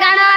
കാണാം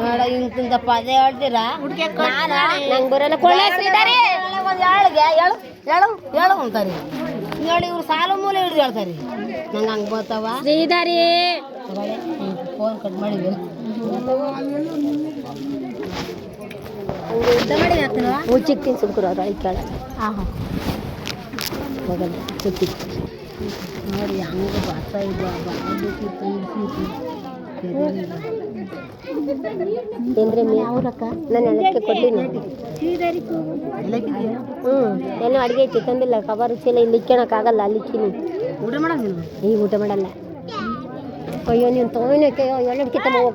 ನೋಡ ಹೇಳ್ತೀರಾ? ನಂಗೆ ಬರೋಲ್ಲ. ಕೊಳ್ಳೆ ಒಂದು ಏಳಿಗೆ ಅಂತಾರೆ. ಹೇಳಿ ಇವ್ರು ಸಾಲು ಮೂಲೆ ಹಿಡಿದು ಹೇಳ್ತಾರೆ. ನಂಗೆ ಹಂಗೆ ಬರ್ತಾವ ಚಿಕ್ಕ ಫೋನ್ ಕಟ್ ಮಾಡಿದ್ವಿ ಹಾಂ ಹಾಂ ಹೋಗಲ್ಲ ನೋಡಿ ಹಂಗ ಬರ್ತಾ ಬಾಳ್ಬೇಕಿತ್ತು ಏನ್ರಿ ಮೀ? ನಾನು ಎಲ್ಲಕ್ಕೆ ಕೊಟ್ಟಿನಿ ಹ್ಞೂ ಎಲ್ಲ ಅಡುಗೆ ಐತಿ ತಂದಿಲ್ಲ. ಕಬಾರ್ ಚೀಲ ಇಲ್ಲಿ ಇಕ್ಕೊಳಕ್ಕಾಗಲ್ಲ ಅಲ್ಲಿ ಇಕ್ಕಿನಿ. ಊಟ ಮಾಡೋದು ಈಗ ಊಟ ಮಾಡಲ್ಲ. ಅಯ್ಯೋ ನೀನು ತೊಗೊಂಡಕ್ಕೆ ಎರಡು ಕಿತ್ತ ಹೋಗು.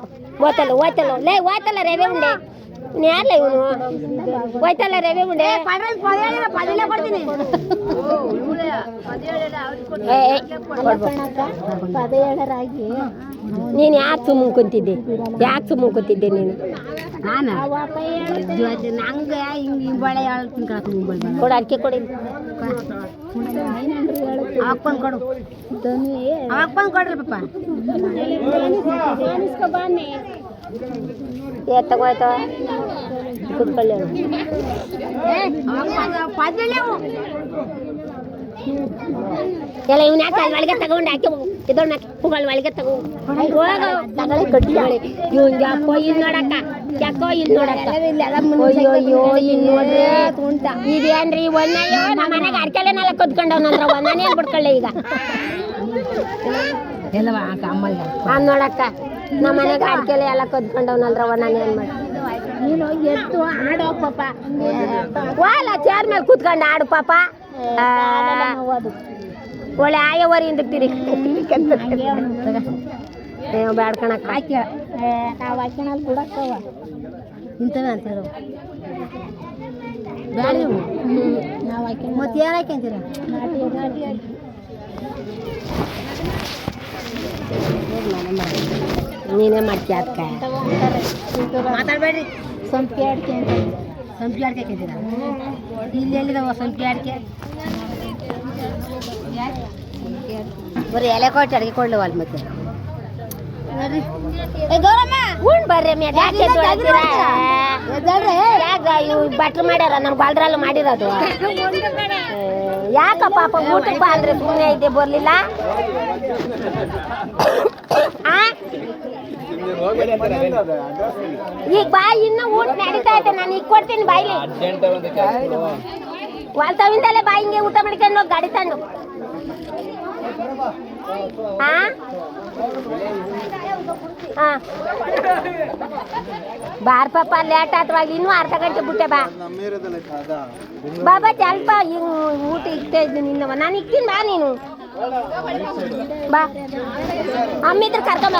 ಓತಲ್ಲ ಓತಲ್ಲ ಲೇ ಓತಲ್ಲ ರವೆ ಉಂಡೆ. ನೀನು ಯಾರಲ್ಲ ಇವನು? ಹೋಯ್ತಲ್ಲ ರವೆ ಏ, ಏ, ನೀನು ಯಾಕೆ ಸುಮ್ಮನೆ ಕುಂತಿದ್ದೆ ಯಾಕೆ ಸುಮ್ಮನೆ ಕುಂತಿದ್ದೆ ನೀನು? ನಂಗೆ ಹಿಂಗೆ ಹೇಳ್ತೀನಿ ಕೊಡು ಅಡಿಕೆ ಕೊಡಿ ಕೊಡ್ರಿ ಪಾಪ. ಏ ತಗೋಯ್ತ ಕುತ್ಕೊಳ್ಳಿ. ಎಲ್ಲ ಇವ್ನ ಯಾಕೆ ಅಲ್ಲಿ ಒಳಗೆ ತಗೊಂಡು ಹಾಕಿ ಇದೊಂದು ಹಾಕಿ ಪುಗಳ ಒಳಗೆ ತಗೋ. ಹೋಗ. ತಗೊಳ್ಳಿ ಕಟ್ಟಿ ಇವ್ನ್ ಯಾಕೋ ಇಲ್ಲಿ ನೋಡಕ್ಕ ಯಾಕೋ ಇಲ್ಲಿ ನೋಡಕ್ಕ. ಅಯ್ಯೋ ಅಯ್ಯೋ ಇಲ್ಲಿ ನೋಡ್ರಿ. ಇದೇನ್ರಿ ಒಂದಯ್ಯೋ ನಮ್ಮ ಮನೆಗೆ ಅಡ್ಕೆಲೆನೆಲ್ಲ ಕದ್ಕೊಂಡವನಂದ್ರ ಒಂದನೇ ಬಿಡ್ಕೊಳ್ಳೆ ಈಗ. ಎಲ್ಲವಾ ನೋಡಕ್ಕ. ನಮ್ಮ ಮನೆಗೆ ಅಡ್ಕೆಲೆ ಎಲ್ಲ ಕದ್ಕೊಂಡವ್ನಲ್ರವ ನಾನು ಏನ್ ಮಾಡಿ ನೀನು ಎದ್ದು ಆಡೋ ಪಾಪ. ವಾಲ ಚೇರ್ ಮೇಲೆ ಕೂತ್ಕೊಂಡು ಆಡು ಪಾಪ. ಆ, ಒಳ್ಳೆ ಆಯವರಿಯಿಂದ ನೀವು ಬ್ಯಾಡ್ಕಣಕ್ಕ. ಹಾಕಿ ನಾವು ಹಾಕ್ಯಣಲ್ಲಿ ಬಿಡಕ್ಕವ ಇಂಥವೇ ಅಂತ ಹೇಳು ಬ್ಯಾಡ ನೀವು ನಾವು ಹಾಕ್ಯಣ ಮತ್ತೆ ಏನು ಹಾಕ್ಯಂತೀರ? ನೀನೇ ಮಾಡ್ತೀಯ ಅದಕ್ಕೆ? ಮಾತಾಡಬೇಡ್ರಿ. ಸಂಪಿಗೆ ಅಡ್ಕೆ ಅಂತ. ಸಂಪಿಗೆ ಅಡಿಕೆ ಇಲ್ಲಿ ಎಲ್ಲಿದಾವ ಸಂಪಿಗೆ ಅಡಿಕೆ? ಬರೀ ಎಲೆ ಕೊಟ್ಟು ಅಡಿಗೆ ಕೊಡ್ಲವಲ್ ಮತ್ತೆ. ಬಟ್ರ್ ಮಾಡ್ಯಾರ ನಮ್ಮ ಬಾಲ್ದ್ರಲ್ಲ ಮಾಡಿರೋದು. ಯಾಕ ಪಾಪ ಊಟಕ್ಕೆ ಅಂದ್ರೆ ಸುಮ್ಮನೆ ಐತೆ ಬರ್ಲಿಲ್ಲ? ಆ? ಈಗ ಬಾ ಇನ್ನು ಊಟ ನಡೀತಾ ಐತೆ ನಾನು ಈಗ ಕೊಡ್ತೀನಿ ಬಾಯಿಲಿ. ವಾಲ್ತವಿಂದಲೇ ಬಾ ಹಿಂಗೆ ಊಟ ಮಾಡ್ಕೊಂಡು ಹೋಗಿ ಗಾಡಿ ತಂದು. ಆ? ಹಾ ಬಾರ್ ಪಾಪ, ಲೇಟ್ ಆತವಾಗ ಇನ್ನೂ ಅರ್ಧ ಗಂಟೆ ಬಿಟ್ಟೆ ಬಾ. ಬಾಬಾ ಬಾ ಹಿಂಗ್ ಊಟ ಇಕ್ತಾ ಇದ್ದೀನಿ ನಿನ್ನವ. ನಾನು ಇಕ್ತೀನಿ ಬಾ ನೀನು. ಬಾ. ಅಮ್ಮಿದ್ರೆ ಕರ್ಕೊಂಬ